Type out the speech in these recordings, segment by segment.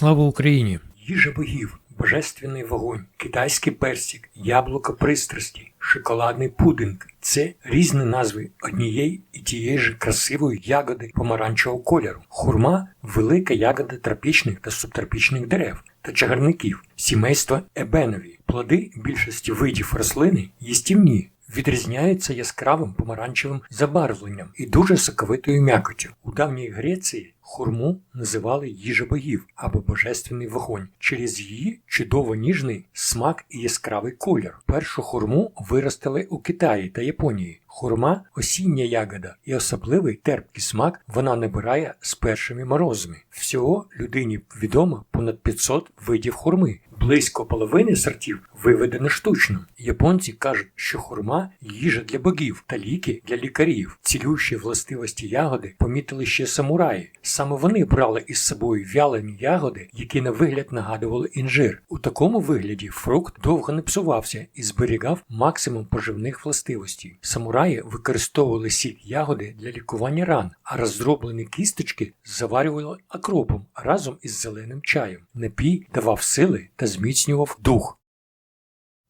Слава Україні! Їжа богів, божественний вогонь, китайський персик, яблуко пристрасті, шоколадний пудинг це різні назви однієї і тієї ж красивої ягоди помаранчевого кольору. Хурма велика ягода тропічних та субтропічних дерев та чагарників, сімейства ебенові. Плоди більшості видів рослини їстівні. Відрізняються яскравим помаранчевим забарвленням і дуже соковитою м'якоттю. У давній Греції хурму називали їжа богів або божественний вогонь через її чудово ніжний смак і яскравий колір. Першу хурму виростили у Китаї та Японії. Хурма осіння ягода і особливий терпкий смак вона набирає з першими морозами. Всього людині відомо понад 500 видів хурми. Близько половини сортів виведено штучно. Японці кажуть, що хурма їжа для богів та ліки для лікарів. Цілющі властивості ягоди помітили ще самураї. Саме вони брали із собою вялені ягоди, які на вигляд нагадували інжир. У такому вигляді фрукт довго не псувався і зберігав максимум поживних властивостей. Самураї використовували сік ягоди для лікування ран, а роздроблені кісточки заварювали акропом разом із зеленим чаєм. Напій давав сили та зміцнював дух.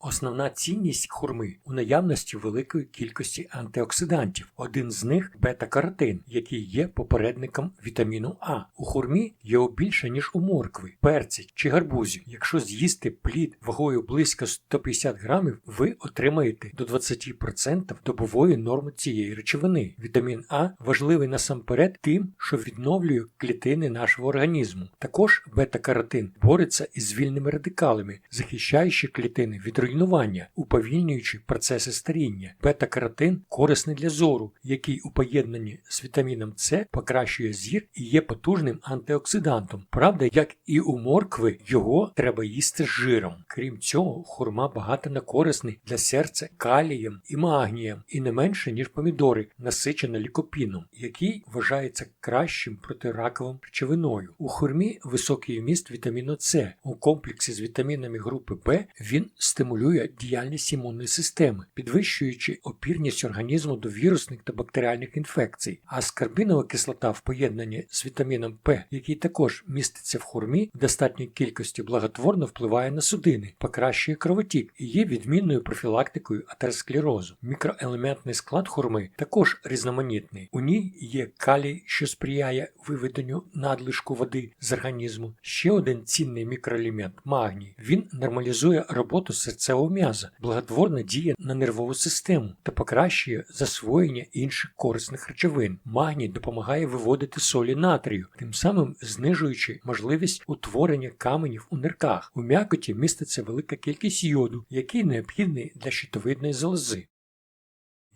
Основна цінність хурми у наявності великої кількості антиоксидантів. Один з них бета-каротин, який є попередником вітаміну А. У хурмі його більше, ніж у моркви, перці чи гарбузі. Якщо з'їсти плід вагою близько 150 грамів, ви отримаєте до 20% добової норми цієї речовини. Вітамін А важливий насамперед тим, що відновлює клітини нашого організму. Також бета-каротин бореться із вільними радикалами, захищаючи клітини від руйнування, уповільнюючи процеси старіння. Бета-каротин корисний для зору, який у поєднанні з вітаміном С покращує зір і є потужним антиоксидантом. Правда, як і у моркви, його треба їсти з жиром. Крім цього, хурма багато на корисний для серця калієм і магнієм, і не менше, ніж помідори, насичена лікопіном, який вважається кращим протираковим речовиною. У хурмі високий вміст вітаміну С. У комплексі з вітамінами групи Б він стимулює стимулює діяльність імунної системи, підвищуючи опірність організму до вірусних та бактеріальних інфекцій. А скарбінова кислота в поєднанні з вітаміном П, який також міститься в хурмі, в достатній кількості благотворно впливає на судини, покращує кровотік і є відмінною профілактикою атеросклерозу. Мікроелементний склад хурми також різноманітний. У ній є калій, що сприяє виведенню надлишку води з організму. Ще один цінний мікроелемент магній. Він нормалізує роботу серця серцевого м'яза, благотворно діє на нервову систему та покращує засвоєння інших корисних речовин. Магній допомагає виводити солі натрію, тим самим знижуючи можливість утворення каменів у нирках. У м'якоті міститься велика кількість йоду, який необхідний для щитовидної залози.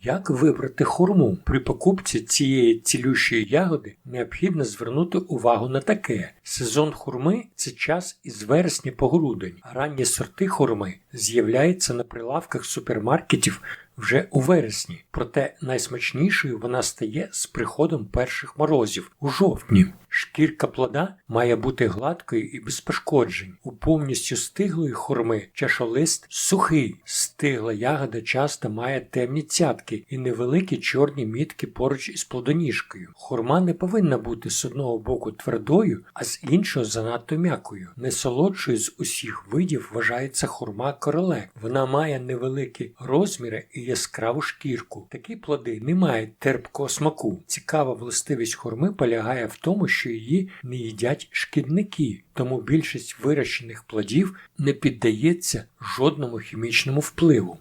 Як вибрати хурму? При покупці цієї цілющої ягоди необхідно звернути увагу на таке: сезон хурми це час із вересня по грудень, а ранні сорти хурми з'являються на прилавках супермаркетів вже у вересні, проте найсмачнішою вона стає з приходом перших морозів у жовтні. Шкірка плода має бути гладкою і без пошкоджень. У повністю стиглої хурми чашолист сухий. Стигла ягода часто має темні цятки і невеликі чорні мітки поруч із плодоніжкою. Хурма не повинна бути з одного боку твердою, а з іншого занадто м'якою. Найсолодшою з усіх видів вважається хурма королек. Вона має невеликі розміри і яскраву шкірку. Такі плоди не мають терпкого смаку. Цікава властивість хурми полягає в тому, що її не їдять шкідники, тому більшість вирощених плодів не піддається жодному хімічному впливу.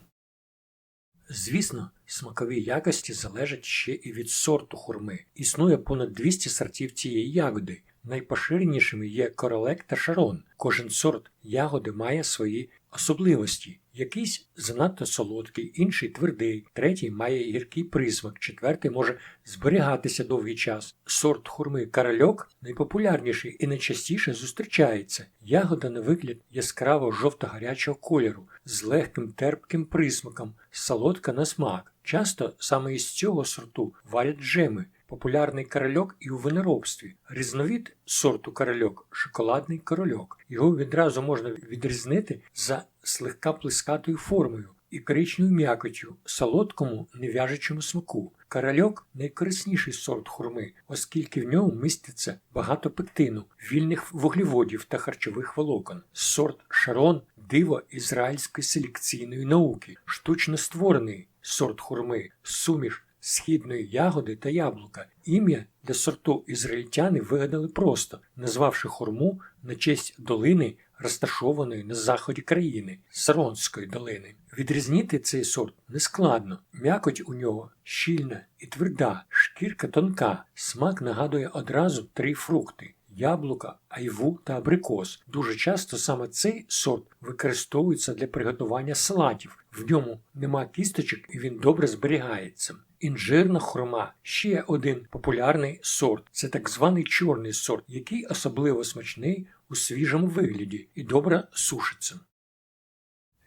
Звісно, смакові якості залежать ще і від сорту хурми. Існує понад 200 сортів цієї ягоди. Найпоширенішими є королек та шарон. Кожен сорт ягоди має свої особливості. Якийсь занадто солодкий, інший твердий, третій має гіркий присмак, четвертий може зберігатися довгий час. Сорт хурми каральок найпопулярніший і найчастіше зустрічається. Ягода на вигляд яскраво жовто-гарячого кольору з легким терпким присмаком, солодка на смак. Часто саме із цього сорту варять джеми. Популярний корольок і у виноробстві. Різновид сорту корольок шоколадний корольок. Його відразу можна відрізнити за слегка плескатою формою і коричневою м'якотю, солодкому нев'яжучому смаку. Корольок найкорисніший сорт хурми, оскільки в ньому міститься багато пектину, вільних вуглеводів та харчових волокон. Сорт Шарон диво ізраїльської селекційної науки, штучно створений сорт хурми, суміш східної ягоди та яблука. Ім'я для сорту ізраїльтяни вигадали просто, назвавши хурму на честь долини, розташованої на заході країни Саронської долини. Відрізнити цей сорт нескладно. М'якоть у нього щільна і тверда, шкірка тонка, смак нагадує одразу три фрукти. Яблука, айву та абрикос. Дуже часто саме цей сорт використовується для приготування салатів. В ньому нема кісточок і він добре зберігається. Інжирна хурма ще один популярний сорт. Це так званий чорний сорт, який особливо смачний у свіжому вигляді і добре сушиться.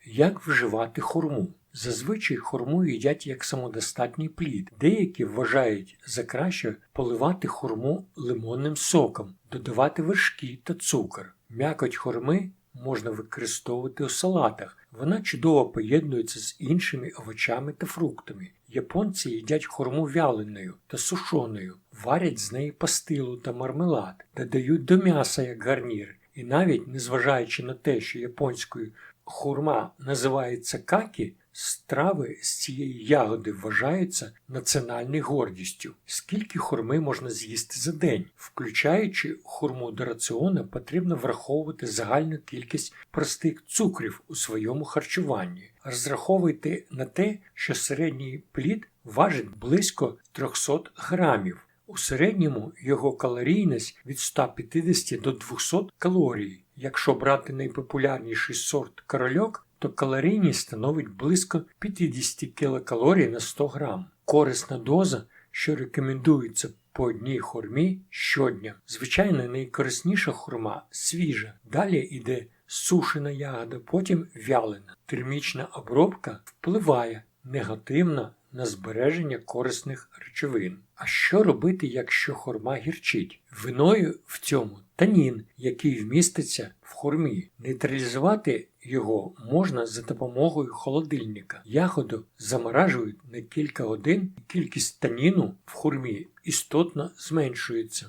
Як вживати хурму? Зазвичай хурму їдять як самодостатній плід. Деякі вважають за краще поливати хурму лимонним соком, додавати вершки та цукор. М'якоть хурми можна використовувати у салатах. Вона чудово поєднується з іншими овочами та фруктами. Японці їдять хорму вяленою та сушоною, варять з неї пастилу та мармелад, додають до м'яса як гарнір. І навіть, незважаючи на те, що японською хурма називається какі, страви з цієї ягоди вважаються національною гордістю. Скільки хурми можна з'їсти за день? Включаючи хурму до раціону, потрібно враховувати загальну кількість простих цукрів у своєму харчуванні. Розраховуйте на те, що середній плід важить близько 300 грамів. У середньому його калорійність від 150 до 200 калорій. Якщо брати найпопулярніший сорт корольок, то калорійність становить близько 50 кілокалорій на 100 грам. Корисна доза, що рекомендується по одній хурмі щодня. Звичайно, найкорисніша хурма свіжа. Далі йде сушена ягода, потім вялена. Термічна обробка впливає негативно на збереження корисних речовин. А що робити, якщо хурма гірчить? Виною в цьому танін, який вміститься в хурмі. Нейтралізувати його можна за допомогою холодильника. Ягоду заморажують на кілька годин, і кількість таніну в хурмі істотно зменшується.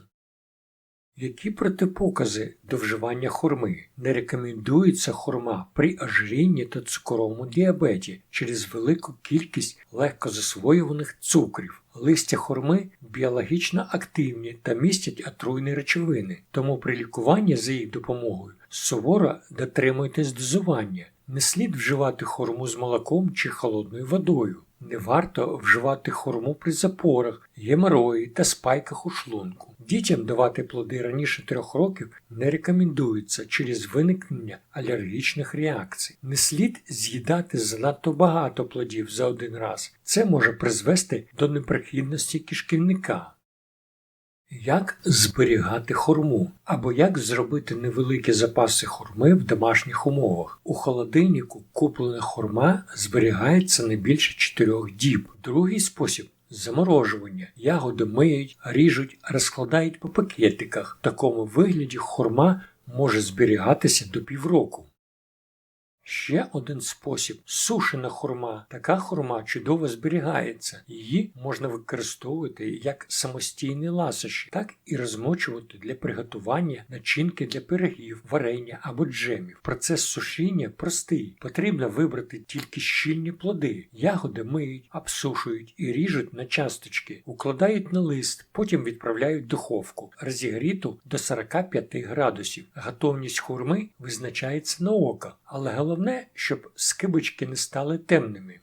Які протипокази до вживання хурми? Не рекомендується хурма при ожирінні та цукровому діабеті через велику кількість легко засвоюваних цукрів. Листя хурми біологічно активні та містять отруйні речовини, тому при лікуванні за їх допомогою суворо дотримуйтесь дозування. Не слід вживати хурму з молоком чи холодною водою. Не варто вживати хурму при запорах, геморої та спайках у шлунку. Дітям давати плоди раніше трьох років не рекомендується через виникнення алергічних реакцій. Не слід з'їдати занадто багато плодів за один раз. Це може призвести до непрохідності кишківника. Як зберігати хурму або як зробити невеликі запаси хурми в домашніх умовах? У холодильнику куплена хурма зберігається не більше 4 діб. Другий спосіб заморожування. Ягоди миють, ріжуть, розкладають по пакетиках. В такому вигляді хурма може зберігатися до півроку. Ще один спосіб сушена хурма. Така хурма чудово зберігається. Її можна використовувати як самостійний ласощі, так і розмочувати для приготування начинки для пирогів, варення або джемів. Процес сушіння простий. Потрібно вибрати тільки щільні плоди. Ягоди миють, обсушують і ріжуть на часточки, укладають на лист, потім відправляють в духовку, розігріту до 45 градусів. Готовність хурми визначається на око, але головне Головне, щоб скибочки не стали темними.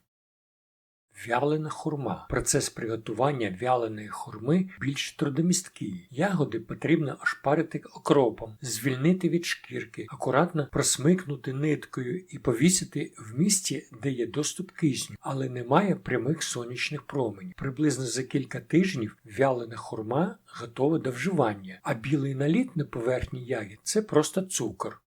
Вялена хурма. Процес приготування вяленої хурми більш трудомісткий. Ягоди потрібно ошпарити окропом, звільнити від шкірки, акуратно просмикнути ниткою і повісити в місці, де є доступ кисню, але немає прямих сонячних променів. Приблизно за кілька тижнів вялена хурма готова до вживання, а білий наліт на поверхні ягід це просто цукор.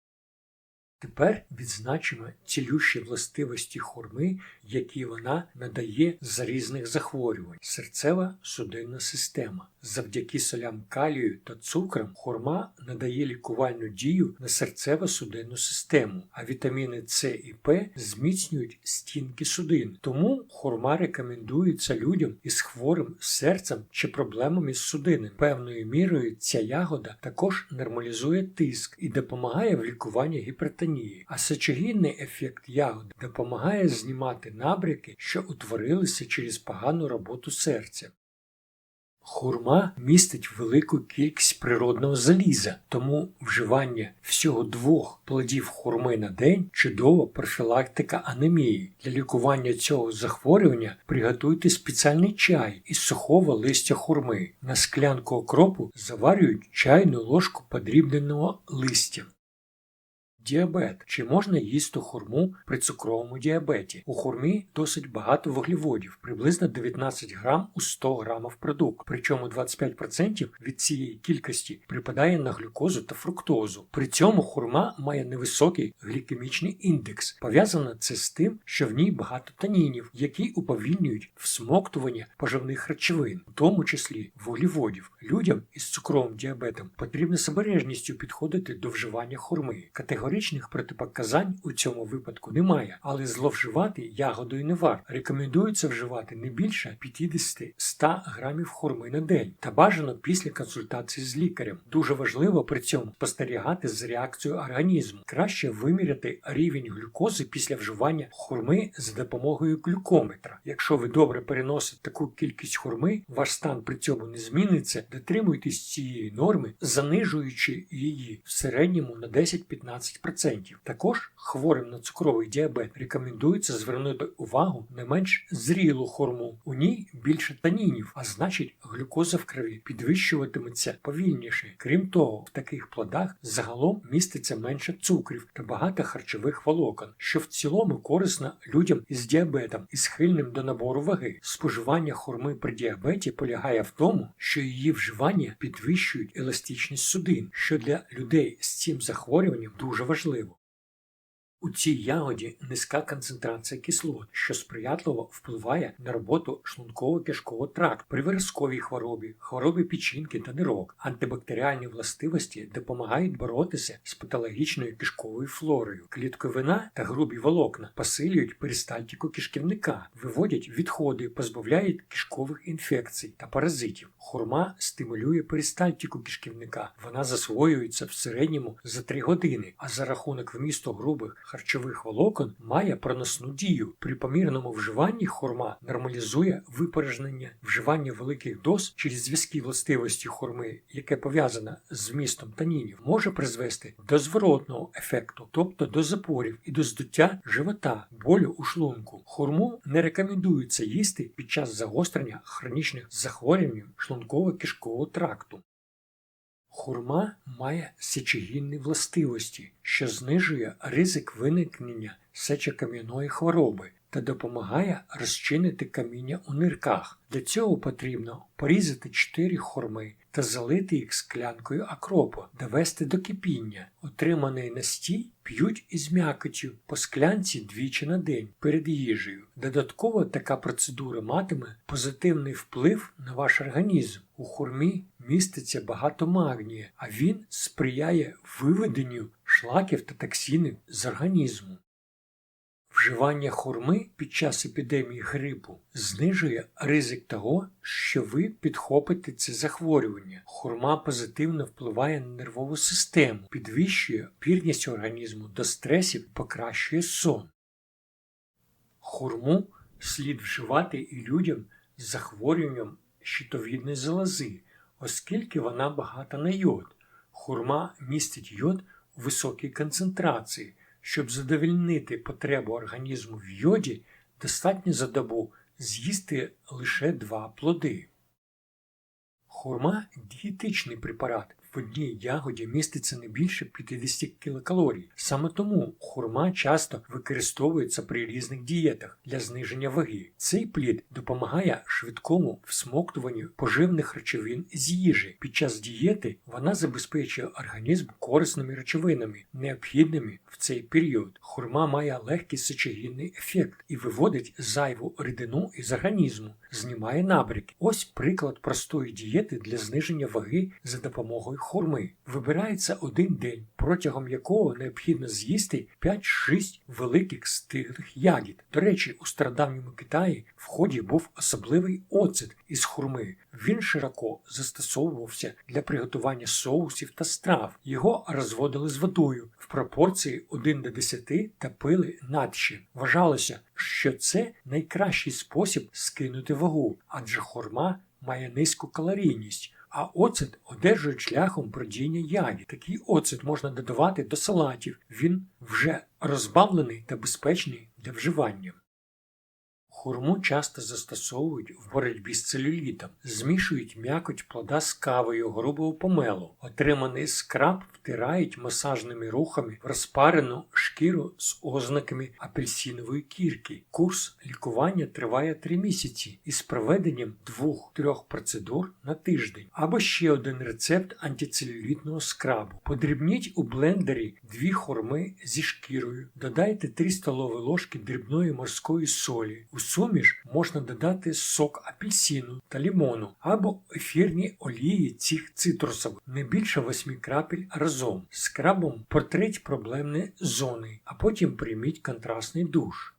Тепер відзначимо цілющі властивості хурми, які вона надає з різних захворювань: серцева судинна система, Завдяки солям калію та цукрам хурма надає лікувальну дію на серцево-судинну систему, а вітаміни С і П зміцнюють стінки судин. Тому хурма рекомендується людям із хворим серцем чи проблемами з судинами. Певною мірою ця ягода також нормалізує тиск і допомагає в лікуванні гіпертонії, а сечогінний ефект ягоди допомагає знімати набряки, що утворилися через погану роботу серця. Хурма містить велику кількість природного заліза, тому вживання всього двох плодів хурми на день чудова профілактика анемії. Для лікування цього захворювання приготуйте спеціальний чай із сухого листя хурми. На склянку окропу заварюють чайну ложку подрібненого листя. Діабет. Чи можна їсти хурму при цукровому діабеті? У хурмі досить багато вуглеводів, приблизно 19 грам у 100 грамів продукту. Причому 25% від цієї кількості припадає на глюкозу та фруктозу. При цьому хурма має невисокий глікемічний індекс. Пов'язано це з тим, що в ній багато танінів, які уповільнюють всмоктування поживних речовин, в тому числі вуглеводів. Людям із цукровим діабетом потрібно з обережністю підходити до вживання хурми. Категорії Категоричних протипоказань у цьому випадку немає, але зловживати ягодою не варто. Рекомендується вживати не більше 50-100 грамів хурми на день та бажано після консультації з лікарем. Дуже важливо при цьому спостерігати з реакцією організму. Краще виміряти рівень глюкози після вживання хурми за допомогою глюкометра. Якщо ви добре переносите таку кількість хурми, ваш стан при цьому не зміниться, дотримуйтесь цієї норми, занижуючи її в середньому на 10-15%. Також хворим на цукровий діабет рекомендується звернути увагу на менш зрілу хорму. У ній більше танінів, а значить глюкоза в крові підвищуватиметься повільніше. Крім того, в таких плодах загалом міститься менше цукрів та багато харчових волокон, що в цілому корисно людям із діабетом і схильним до набору ваги. Споживання хурми при діабеті полягає в тому, що її вживання підвищують еластичність судин, що для людей з цим захворюванням дуже важливо важливо. У цій ягоді низька концентрація кислот, що сприятливо впливає на роботу шлунково-кишкового тракту при виразковій хворобі, хворобі печінки та нирок. Антибактеріальні властивості допомагають боротися з патологічною кишковою флорою. Клітковина та грубі волокна посилюють перистальтику кишківника, виводять відходи, позбавляють кишкових інфекцій та паразитів. Хурма стимулює перистальтику кишківника. Вона засвоюється в середньому за 3 години, а за рахунок вмісту грубих харчових волокон має проносну дію. При помірному вживанні хурма нормалізує випорожнення вживання великих доз через зв'язки властивості хурми, яке пов'язане з вмістом танінів, може призвести до зворотного ефекту, тобто до запорів і до здуття живота, болю у шлунку. Хурму не рекомендується їсти під час загострення хронічних захворювань шлунково-кишкового тракту. Хурма має сечогінні властивості, що знижує ризик виникнення сечокам'яної хвороби та допомагає розчинити каміння у нирках. Для цього потрібно порізати 4 хурми та залити їх склянкою акропу, довести до кипіння. Отриманий настій п'ють із м'якотю по склянці двічі на день перед їжею. Додатково така процедура матиме позитивний вплив на ваш організм. У хурмі міститься багато магнія, а він сприяє виведенню шлаків та токсинів з організму. Вживання хурми під час епідемії грипу знижує ризик того, що ви підхопите це захворювання. Хурма позитивно впливає на нервову систему, підвищує пірність організму до стресів, покращує сон. Хурму слід вживати і людям з захворюванням щитовідної залози, оскільки вона багата на йод. Хурма містить йод у високій концентрації. Щоб задовільнити потребу організму в йоді, достатньо за добу з'їсти лише два плоди. Хурма дієтичний препарат, Одній ягоді міститься не більше 50 кілокалорій. Саме тому хурма часто використовується при різних дієтах для зниження ваги. Цей плід допомагає швидкому всмоктуванню поживних речовин з їжі. Під час дієти вона забезпечує організм корисними речовинами, необхідними в цей період. Хурма має легкий сечогінний ефект і виводить зайву рідину із організму, знімає набряки. Ось приклад простої дієти для зниження ваги за допомогою хурми. Вибирається один день, протягом якого необхідно з'їсти 5-6 великих стиглих ягід. До речі, у стародавньому Китаї в ході був особливий оцет із хурми. Він широко застосовувався для приготування соусів та страв. Його розводили з водою в пропорції 1 до 10 та пили надші. Вважалося, що це найкращий спосіб скинути вагу, адже хурма має низьку калорійність. А оцет одержують шляхом бродіння яві. Такий оцет можна додавати до салатів. Він вже розбавлений та безпечний для вживання. Хурму часто застосовують в боротьбі з целюлітом, змішують м'якоть плода з кавою грубого помелу. Отриманий скраб втирають масажними рухами в розпарену шкіру з ознаками апельсинової кірки. Курс лікування триває 3 місяці із проведенням двох-трьох процедур на тиждень. Або ще один рецепт антицелюлітного скрабу. Подрібніть у блендері дві хурми зі шкірою, додайте 3 столові ложки дрібної морської солі. Суміш можна додати сок апельсину та лімону або ефірні олії цих цитрусових, не більше 8 крапель разом. Скрабом протріть проблемні зони, а потім прийміть контрастний душ.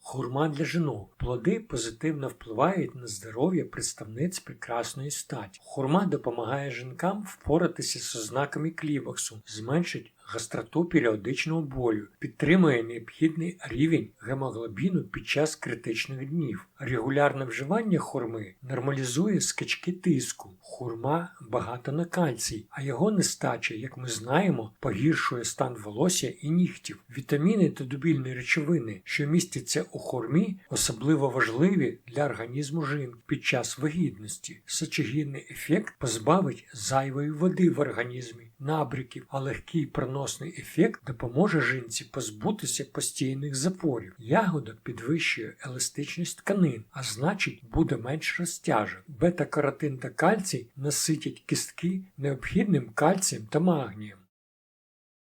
Хурма для жінок. Плоди позитивно впливають на здоров'я представниць прекрасної статі. Хурма допомагає жінкам впоратися з ознаками кліваксу, зменшить гостроту періодичного болю, підтримує необхідний рівень гемоглобіну під час критичних днів. Регулярне вживання хурми нормалізує скачки тиску. Хурма багата на кальцій, а його нестача, як ми знаємо, погіршує стан волосся і нігтів. Вітаміни та дубільні речовини, що містяться у хурмі, особливо важливі для організму жінок під час вагітності. Сочогінний ефект позбавить зайвої води в організмі, набряків, а легкий проносний ефект допоможе жінці позбутися постійних запорів. Ягода підвищує еластичність тканин, а значить буде менш розтяжен. Бета-каротин та кальцій наситять кістки необхідним кальцієм та магнієм.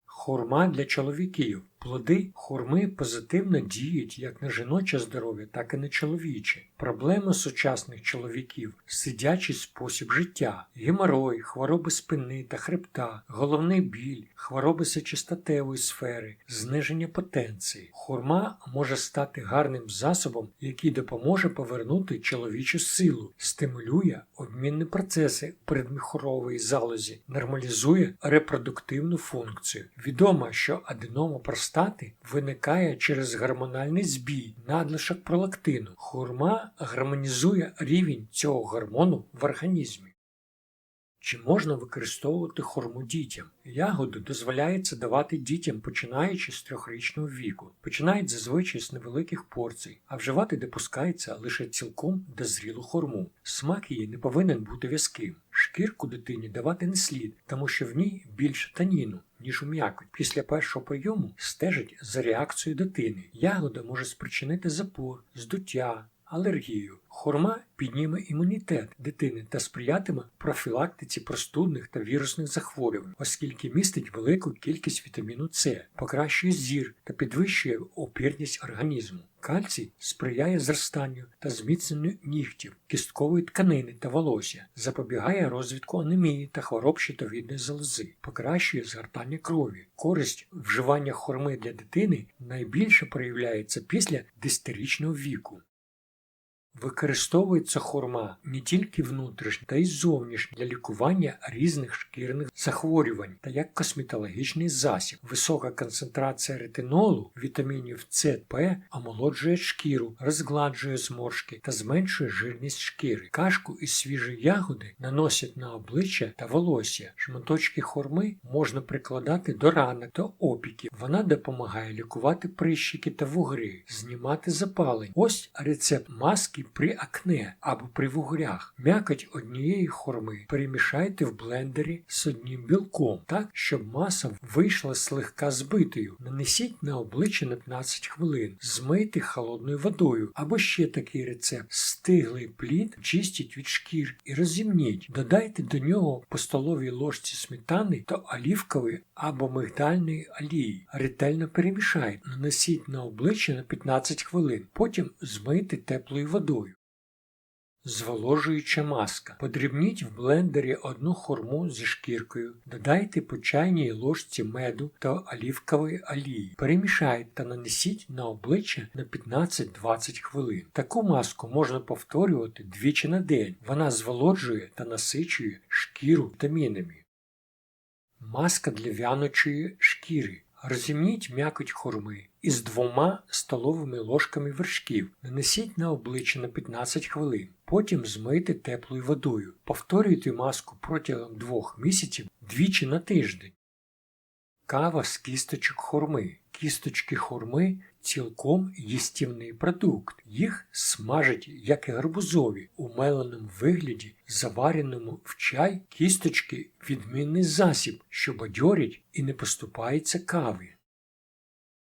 Хурма для чоловіків. Плоди хурми позитивно діють як на жіноче здоров'я, так і на чоловіче. Проблеми сучасних чоловіків сидячий спосіб життя, геморой, хвороби спини та хребта, головний біль, хвороби сечостатевої сфери, зниження потенції. Хурма може стати гарним засобом, який допоможе повернути чоловічу силу, стимулює обмінні процеси передміхорової залозі, нормалізує репродуктивну функцію. Відомо, що аденома простати виникає через гормональний збій, надлишок пролактину. Хурма гармонізує рівень цього гормону в організмі. Чи можна використовувати хурму дітям? Ягоду дозволяється давати дітям починаючи з трьохрічного віку. Починають зазвичай з невеликих порцій, а вживати допускається лише цілком дозрілу хурму. Смак її не повинен бути в'язким. Шкірку дитині давати не слід, тому що в ній більше таніну, ніж у м'якоть. Після першого прийому стежить за реакцією дитини. Ягода може спричинити запор, здуття, алергію. Хурма підніме імунітет дитини та сприятиме профілактиці простудних та вірусних захворювань, оскільки містить велику кількість вітаміну С, покращує зір та підвищує опірність організму. Кальцій сприяє зростанню та зміцненню нігтів, кісткової тканини та волосся, запобігає розвитку анемії та хвороб щитовідної залози, покращує згортання крові. Користь вживання хурми для дитини найбільше проявляється після 10-річного віку. Використовується хурма не тільки внутрішньо, та й зовнішньо для лікування різних шкірних захворювань та як косметологічний засіб. Висока концентрація ретинолу, вітамінів С, П омолоджує шкіру, розгладжує зморшки та зменшує жирність шкіри. Кашку із свіжої ягоди наносять на обличчя та волосся. Шматочки хурми можна прикладати до ранок та опіків. Вона допомагає лікувати прищики та вугри, знімати запалення. Ось рецепт маски маски при акне або при вугрях. М'якоть однієї хурми перемішайте в блендері з одним білком, так, щоб маса вийшла слегка збитою. Нанесіть на обличчя на 15 хвилин, змийте холодною водою або ще такий рецепт. Стиглий плід чистіть від шкір і розімніть. Додайте до нього по столовій ложці сметани та олівкової або мигдальної олії. Ретельно перемішайте, нанесіть на обличчя на 15 хвилин, потім змийте теплою водою. Зволожуюча маска. Подрібніть в блендері одну хурму зі шкіркою, додайте по чайній ложці меду та олівкової олії. Перемішайте та нанесіть на обличчя на 15-20 хвилин. Таку маску можна повторювати двічі на день. Вона зволоджує та насичує шкіру вітамінами. Маска для вяночої шкіри. Розімніть м'якоть хурми із двома столовими ложками вершків. Нанесіть на обличчя на 15 хвилин. Потім змийте теплою водою. Повторюйте маску протягом двох місяців двічі на тиждень. Кава з кісточок хурми. Кісточки хурми цілком їстівний продукт. Їх смажать, як і гарбузові, у меленому вигляді, завареному в чай кісточки відмінний засіб, що бадьорять і не поступається каві.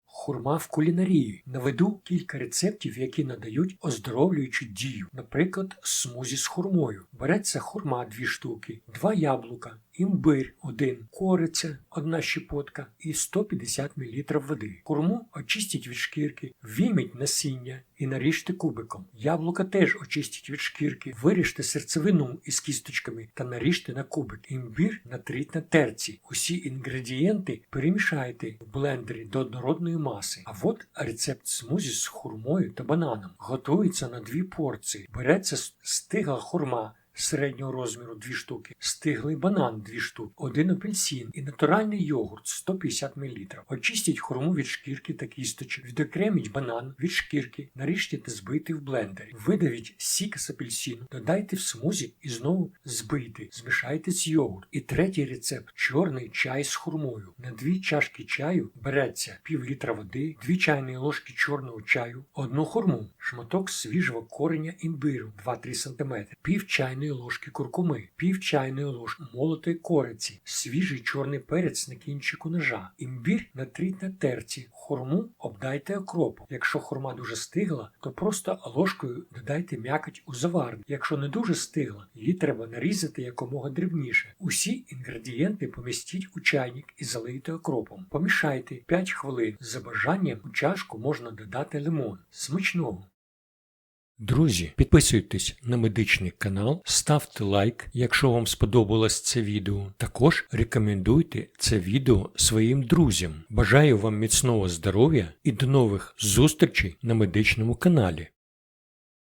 Хурма в кулінарії. Наведу кілька рецептів, які надають оздоровлюючу дію. Наприклад, смузі з хурмою. Береться хурма 2 штуки, 2 яблука, імбир 1, кориця 1 щепотка і 150 мл води. Хурму очистіть від шкірки, віміть насіння і наріжте кубиком. Яблука теж очистіть від шкірки, виріжте серцевину із кісточками та наріжте на кубик. Імбір натріть на терці. Усі інгредієнти перемішайте в блендері до однородної маси. А от рецепт смузі з хурмою та бананом. Готується на дві порції. Береться стигла хурма середнього розміру 2 штуки, стиглий банан 2 штуки, один апельсин і натуральний йогурт 150 мл. Очистіть хурму від шкірки та кісточок, відокреміть банан від шкірки, наріжте та збийте в блендері. Видавіть сік з апельсину, додайте в смузі і знову збийте, змішайте з йогурт. І третій рецепт чорний чай з хурмою. На 2 чашки чаю береться пів літра води, 2 чайні ложки чорного чаю, одну хурму, шматок свіжого кореня імбиру 2-3 см, пів чайної ложки куркуми, пів чайної ложки молотої кориці, свіжий чорний перець на кінчику ножа, імбір натріть на терці, хурму обдайте окропом. Якщо хурма дуже стигла, то просто ложкою додайте м'якоть у заварник. Якщо не дуже стигла, її треба нарізати якомога дрібніше. Усі інгредієнти помістіть у чайник і залийте окропом. Помішайте 5 хвилин. За бажанням у чашку можна додати лимон. Смачного! Друзі, підписуйтесь на медичний канал, ставте лайк, якщо вам сподобалось це відео. Також рекомендуйте це відео своїм друзям. Бажаю вам міцного здоров'я і до нових зустрічей на медичному каналі.